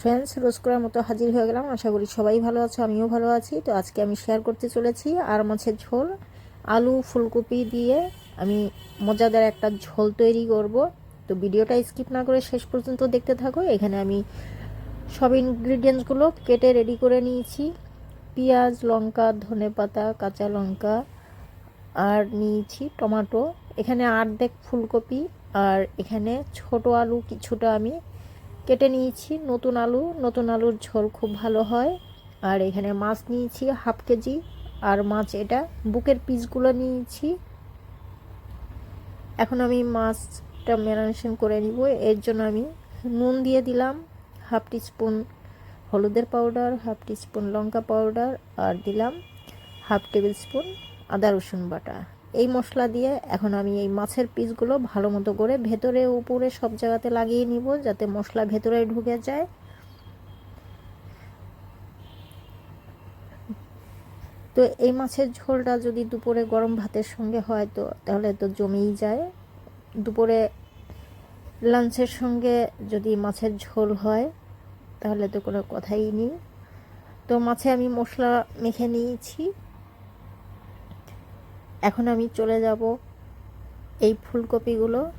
Friends রোজ করার মতো হাজির হয়ে গেলাম। আশা করি সবাই ভালো আছো, আমিও ভালো আছি। তো আজকে আমি শেয়ার করতে চলেছি আর মাছের ঝোল, আলু ফুলকপি দিয়ে আমি মজাদার একটা ঝোল তৈরি করব। তো ভিডিওটা স্কিপ না করে শেষ পর্যন্ত দেখতে থাকো। এখানে আমি সব ইনগ্রিডিয়েন্টসগুলো কেটে রেডি করে নিয়েছি। পেঁয়াজ, লঙ্কা ধনে পাতা কাঁচা লঙ্কা আর নিয়েছি টমাটো। এখানে আর্ধেক ফুলকপি আর এখানে ছোট আলু কিছুটা আমি কেটে নিয়েছি। নতুন আলু, নতুন আলুর ঝোল খুব ভালো হয়। আর এখানে মাছ নিয়েছি, হাফ কেজি। আর মাছ এটা, বুকের পিসগুলো নিয়েছি। এখন আমি মাছটা ম্যারিনেশন করে নিব। এর জন্য আমি নুন দিয়ে দিলাম, হাফ টিস্পুন হলুদের পাউডার, হাফ টিস্পুন লঙ্কা পাউডার, আর দিলাম হাফ টেবিল স্পুন আদা রসুন বাটা। এই মশলা দিয়ে এখন আমি এই মাছের পিসগুলো ভালো মতো করে ভেতরে, উপরে সব জায়গাতে লাগিয়ে নিব যাতে মশলা ভেতরে ঢুকে যায়। তো এই মাছের ঝোলটা যদি দুপুরে গরম ভাতের সঙ্গে হয় তো, তাহলে তো জমেই যায়। দুপুরে লাঞ্চের সঙ্গে যদি মাছের ঝোল হয়, তাহলে তো কোনো কথাই নেই। তো মাছে আমি মশলা মেখে নিয়েছি। এখন আমি চলে যাব এই ফুলকপিগুলো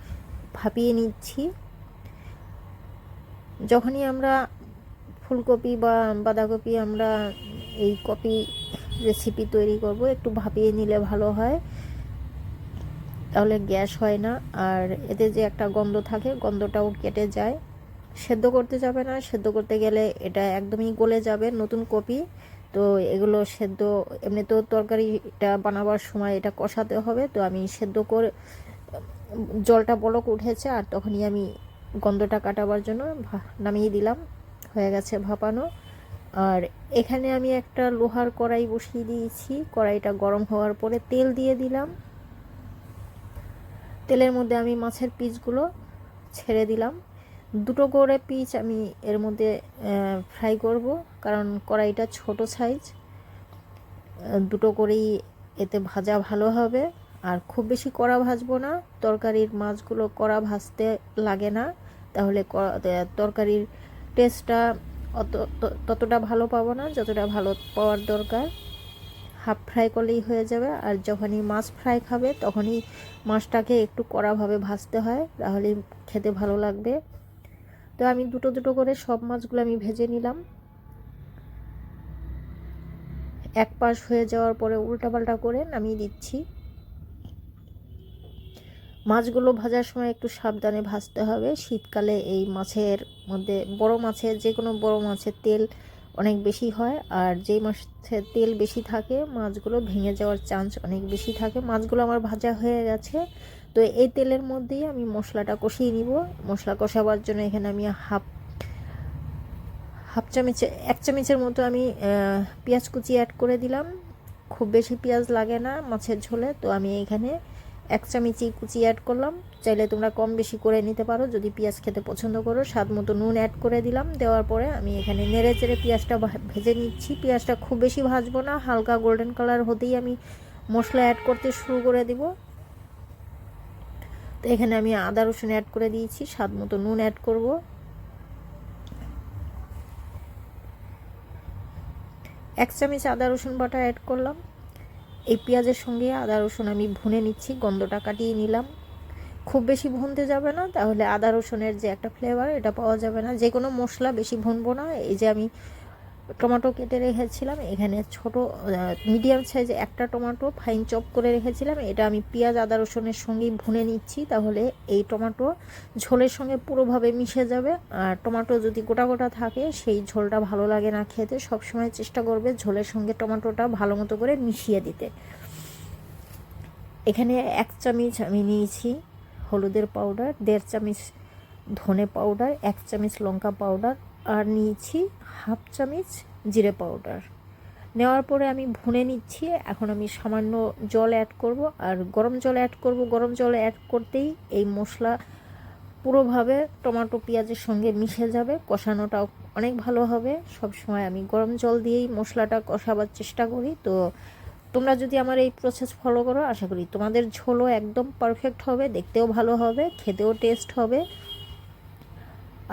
ভাপিয়ে নিচ্ছি। যখনই আমরা ফুলকপি বা বাঁধাকপি আমরা এই কপি রেসিপি তৈরি করব, একটু ভাপিয়ে নিলে ভালো হয়। তাহলে গ্যাস হয় না। আর এতে যে একটা গন্ধ থাকে, গন্ধটাও কেটে যায়। সেদ্ধ করতে যাবে না। সেদ্ধ করতে গেলে এটা একদমই গলে যাবে নতুন কপি। তো এগুলো সেদ্ধ, এমনিতেও তরকারিটা বানাবার সময় এটা কষাতে হবে, তো আমি সেদ্ধ করে, জলটা বলক উঠেছে আর তখনই আমি গন্ধটা কাটাবার জন্য নামিয়ে দিলাম, হয়ে গেছে ভাপানো। আর এখানে আমি একটা লোহার কড়াই বসিয়ে দিয়েছি, কড়াইটা গরম হওয়ার পরে তেল দিয়ে দিলাম। তেলের মধ্যে আমি মাছের পিসগুলো ছেড়ে দিলাম। দুটো করে পিচ আমি এর মধ্যে ফ্রাই করব, কারণ কড়াইটা ছোট সাইজ দুটো করেই এতে ভাজা ভালো হবে। আর খুব বেশি কড়া ভাজবো না, তরকারির মাছগুলো কড়া ভাজতে লাগে না। তাহলে তরকারির টেস্টটা অত ততটা ভালো পাবো না, যতটা ভালো পাওয়ার দরকার। হাফ ফ্রাই করলেই হয়ে যাবে, আর যখনই মাছ ফ্রাই খাবে, তখনই মাছটাকে একটু কড়াভাবে ভাজতে হয়, তাহলেই খেতে ভালো লাগবে। তো আমি দুটো দুটো করে সব মাছগুলো আমি ভেজে নিলাম। এক পাশ হয়ে যাওয়ার পরে উল্টাপাল্টা করে নামিয়ে দিচ্ছি। মাছগুলো ভাজার সময় একটু সাবধানে ভাজতে হবে। শীতকালে এই মাছের মধ্যে বড় মাছের যে কোনো বড় মাছের তেল অনেক বেশি হয়। আর যেই মাছের তেল বেশি থাকে, মাছগুলো ভেঙে যাওয়ার চান্স অনেক বেশি থাকে। মাছগুলো আমার ভাজা হয়ে গেছে। তো এই তেলের মধ্যেই আমি মশলাটা কষিয়ে নিব। মশলা কষাবার জন্য এখানে আমি হাফ হাফ চামচ, এক চামচের মতো আমি পেঁয়াজ কুচি অ্যাড করে দিলাম। খুব বেশি পেঁয়াজ লাগে না মাছের ঝোলে। তো আমি এখানে এক চামচি কুচি অ্যাড করলাম। চাইলে তোমরা কম বেশি করে নিতে পারো, যদি পেঁয়াজ খেতে পছন্দ করো। স্বাদ মতো নুন অ্যাড করে দিলাম। দেওয়ার পরে আমি এখানে নেড়ে চেড়ে পেঁয়াজটা ভেজে নিচ্ছি। পেঁয়াজটা খুব বেশি ভাজবো না, হালকা গোল্ডেন কালার হতেই আমি মশলা অ্যাড করতে শুরু করে দিব। তো এখানে আমি আদা রসুন অ্যাড করে দিয়েছি, স্বাদ মতো নুন অ্যাড করব। এক চামচ আদা রসুন বাটা অ্যাড করলাম। এই পেঁয়াজের সঙ্গে আদা, রসুন আমি ভুনে নিচ্ছি, গন্ধটা কাটিয়ে নিলাম। খুব বেশি ভুনতে যাবে না, তাহলে আদা, রসুনের যে একটা ফ্লেভার এটা পাওয়া যাবে না। যে কোনো মশলা বেশি ভুনবো না, এই যে আমি টমেটো কেটে রেখেছিলাম। এখানে ছোট মিডিয়াম সাইজে একটা টমেটো ফাইন চপ করে রেখেছিলাম। এটা আমি পেঁয়াজ, আদা, রসুনের সঙ্গেই ভুনে নিচ্ছি, তাহলে এই টমেটো ঝোলের সঙ্গে পুরোভাবে মিশে যাবে। আর টমেটো যদি গোটা গোটা থাকে, সেই ঝোলটা ভালো লাগে না খেতে। সবসময় চেষ্টা করবে ঝোলের সঙ্গে টমেটোটা ভালো মতো করে মিশিয়ে দিতে। এখানে এক চামচ আমি নিয়েছি হলুদের পাউডার দেড় চামচ ধনে পাউডার এক চামচ লঙ্কা পাউডার আর নিয়েছি হাফ চামচ জিরে পাউডার। নেওয়ার পরে আমি ভুনে নিচ্ছি। এখন আমি সামান্য জল অ্যাড করব। আর গরম জল অ্যাড করব। গরম জল অ্যাড করতেই এই মশলা পুরোভাবে টমেটো, পেঁয়াজের সঙ্গে মিশে যাবে। কষানোটাও অনেক ভালো হবে। সব সময় আমি গরম জল দিয়েই মশলাটা কষাবার চেষ্টা করি। তো তোমরা যদি আমার এই প্রসেস ফলো করো, আশা করি তোমাদের ঝোলও একদম পারফেক্ট হবে। দেখতেও ভালো হবে। খেতেও টেস্ট হবে।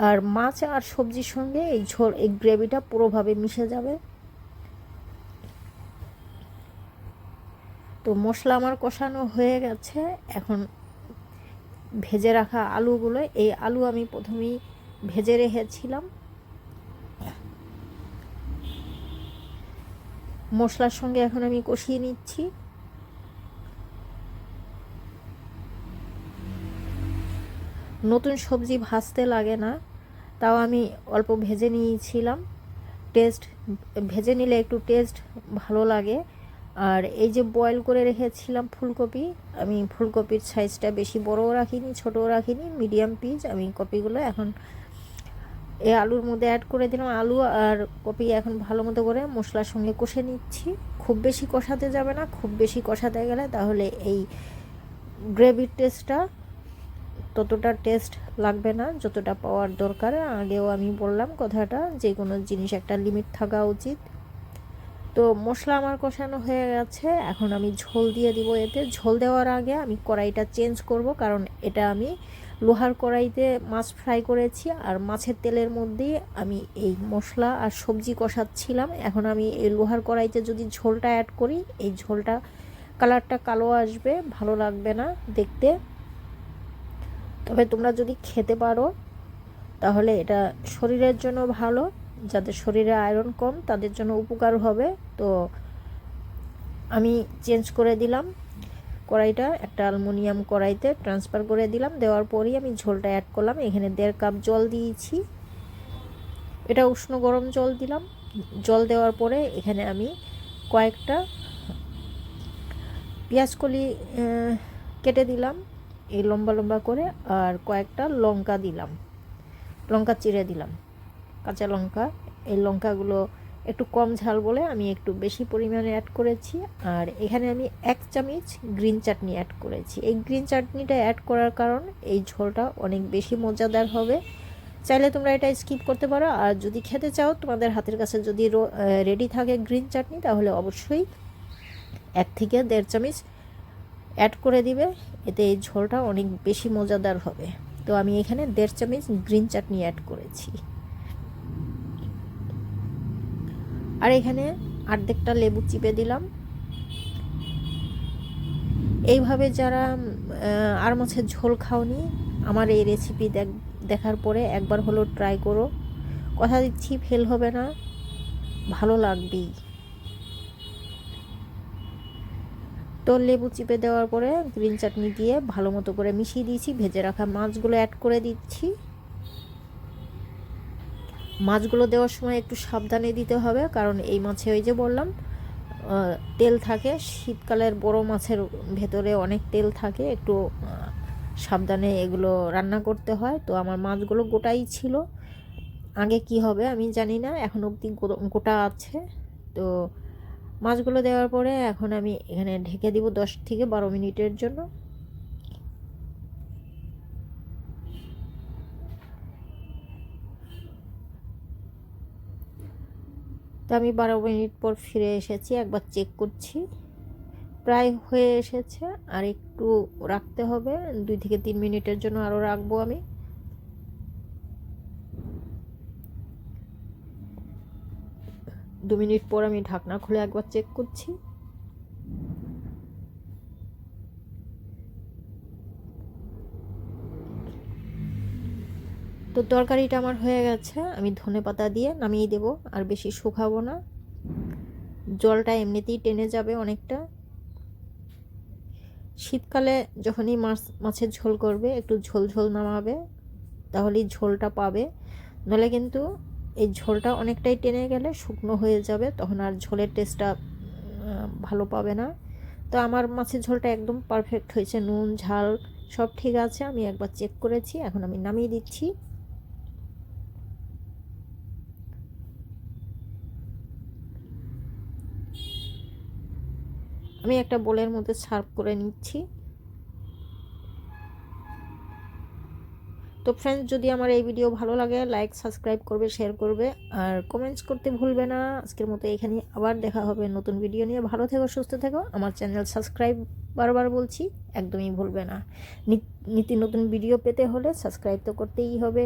আর মাছ আর সবজির সঙ্গে এই ঝোল, এই গ্রেভিটা পুরোভাবে মিশে যাবে। তো মশলা আমার কষানো হয়ে গেছে। এখন ভেজে রাখা আলুগুলো, এই আলু আমি প্রথমেই ভেজে রেখেছিলাম। মশলার সঙ্গে এখন আমি কষিয়ে নিচ্ছি। নতুন সবজি ভাজতে লাগে না। তাও আমি অল্প ভেজে নিয়েছিলাম। টেস্ট ভেজে নিলে একটু টেস্ট ভালো লাগে। আর এই যে বয়েল করে রেখেছিলাম ফুলকপি, আমি ফুলকপির সাইজটা বেশি বড়ও রাখিনি, ছোটও রাখিনি মিডিয়াম পিস আমি কপিগুলো এখন এই আলুর মধ্যে অ্যাড করে দিলাম আলু আর কপি এখন ভালো মতো করে মশলার সঙ্গে কষে নিচ্ছি। খুব বেশি কষাতে যাবে না, খুব বেশি কষাতে গেলে তাহলে এই গ্রেভির টেস্টটা ততটা টেস্ট লাগবে না, যতটা পাওয়ার দরকার। আগেও আমি বললাম কথাটা, যে কোনো জিনিস একটা লিমিট থাকা উচিত। তো মশলা আমার কষানো হয়ে গেছে, এখন আমি ঝোল দিয়ে দিব এতে। ঝোল দেওয়ার আগে আমি কড়াইটা চেঞ্জ করব, কারণ এটা আমি লোহার কড়াইতে মাছ ফ্রাই করেছি, আর মাছের তেলের মধ্যেই আমি এই মশলা আর সবজি কষাচ্ছিলাম। এখন আমি এই লোহার কড়াইতে যদি ঝোলটা অ্যাড করি, এই ঝোলটা কালারটা কালো আসবে, ভালো লাগবে না দেখতে। তবে তোমরা যদি খেতে পারো, তাহলে এটা শরীরের জন্য ভালো। যাদের শরীরে আয়রন কম, তাদের জন্য উপকার হবে। তো আমি চেঞ্জ করে দিলাম কড়াইটা, একটা অ্যালুমিনিয়াম কড়াইতে ট্রান্সফার করে দিলাম। দেওয়ার পরই আমি ঝোলটা অ্যাড করলাম। এখানে দেড় কাপ জল দিয়েছি। এটা উষ্ণ গরম জল দিলাম। জল দেওয়ার পরে এখানে আমি কয়েকটা পেঁয়াজকলি কেটে দিলাম। এই লম্বা লম্বা করে আর কয়েকটা লঙ্কা দিলাম। লঙ্কা চিড়ে দিলাম। কাঁচা লঙ্কা। এই লঙ্কাগুলো একটু কম ঝাল বলে আমি একটু বেশি পরিমাণে অ্যাড করেছি। আর এখানে আমি এক চামচ গ্রিন চাটনি অ্যাড করেছি। এই গ্রিন চাটনিটা অ্যাড করার কারণ এই ঝোলটা অনেক বেশি মজাদার হবে। চাইলে তোমরা এটা স্কিপ করতে পারো। আর যদি খেতে চাও, তোমাদের হাতের কাছে যদি রেডি থাকে গ্রিন চাটনি তাহলে অবশ্যই এক থেকে দেড় চামচ অ্যাড করে দিবে। এতে এই ঝোলটা অনেক বেশি মজাদার হবে। তো আমি এখানে দেড় চামচ গ্রিন চাটনি অ্যাড করেছি। আর এখানে আর্ধেকটা লেবু চিপে দিলাম। এইভাবে যারা আর মাছের ঝোল খাওনি, আমার এই রেসিপি দেখ, দেখার পরে একবার হলো ট্রাই করো। কথা দিচ্ছি ফেল হবে না। ভালো লাগবেই। তো লেবু চিপে দেওয়ার পরে গ্রিন চাটনি দিয়ে ভালো মতো করে মিশিয়ে দিয়েছি। ভেজে রাখা মাছগুলো অ্যাড করে দিচ্ছি। মাছগুলো দেওয়ার সময় একটু সাবধানে দিতে হবে, কারণ এই মাছে ওই যে বললাম তেল থাকে। শীতকালের বড় মাছের ভেতরে অনেক তেল থাকে, একটু সাবধানে এগুলো রান্না করতে হয়। তো আমার মাছগুলো গোটাই ছিল। আগে কি হবে আমি জানি না, এখন অবধি গোটা আছে। তো মাছগুলো দেওয়ার পরে এখন আমি এখানে ঢেকে দিব দশ থেকে বারো মিনিটের জন্য। তো আমি বারো মিনিট পর ফিরে এসেছি, একবার চেক করছি। প্রায় হয়ে এসেছে, আর একটু রাখতে হবে, দুই থেকে তিন মিনিটের জন্য আরও রাখব আমি। দু মিনিট পর আমি ঢাকনা খুলে একবার চেক করছি। তো তরকারিটা আমার হয়ে গেছে, আমি ধনে পাতা দিয়ে নামিয়ে দেব, আর বেশি শুকাবো না। জলটা এমনিতেই টেনে যাবে অনেকটা। শীতকালে যখনই মাছ, মাছের ঝোল করবে, একটু ঝোল ঝোল নামাবে, তাহলেই ঝোলটা পাবে। নাহলে কিন্তু এই ঝোলটা অনেকটাই টেনে গেলে শুকনো হয়ে যাবে, তখন আর ঝোলের টেস্টটা ভালো পাবে না। তো আমার মাছের ঝোলটা একদম পারফেক্ট হয়েছে, নুন, ঝাল সব ঠিক আছে, আমি একবার চেক করেছি, এখন আমি নামিয়ে দিচ্ছি। আমি একটা বোলের মধ্যে সার্ভ করে নিচ্ছি। তো ফ্রেন্ডস যদি আমার এই ভিডিও ভালো লাগে লাইক সাবস্ক্রাইব করবে শেয়ার করবে। আর কমেন্টস করতে ভুলবে না। আজকের মতো এখানে আবার দেখা হবে নতুন ভিডিও নিয়ে। ভালো থেকো, সুস্থ থেকো। আমার চ্যানেল সাবস্ক্রাইব বারবার বলছি, একদমই ভুলবে না। নিত্য নতুন ভিডিও পেতে হলে সাবস্ক্রাইব তো করতেই হবে।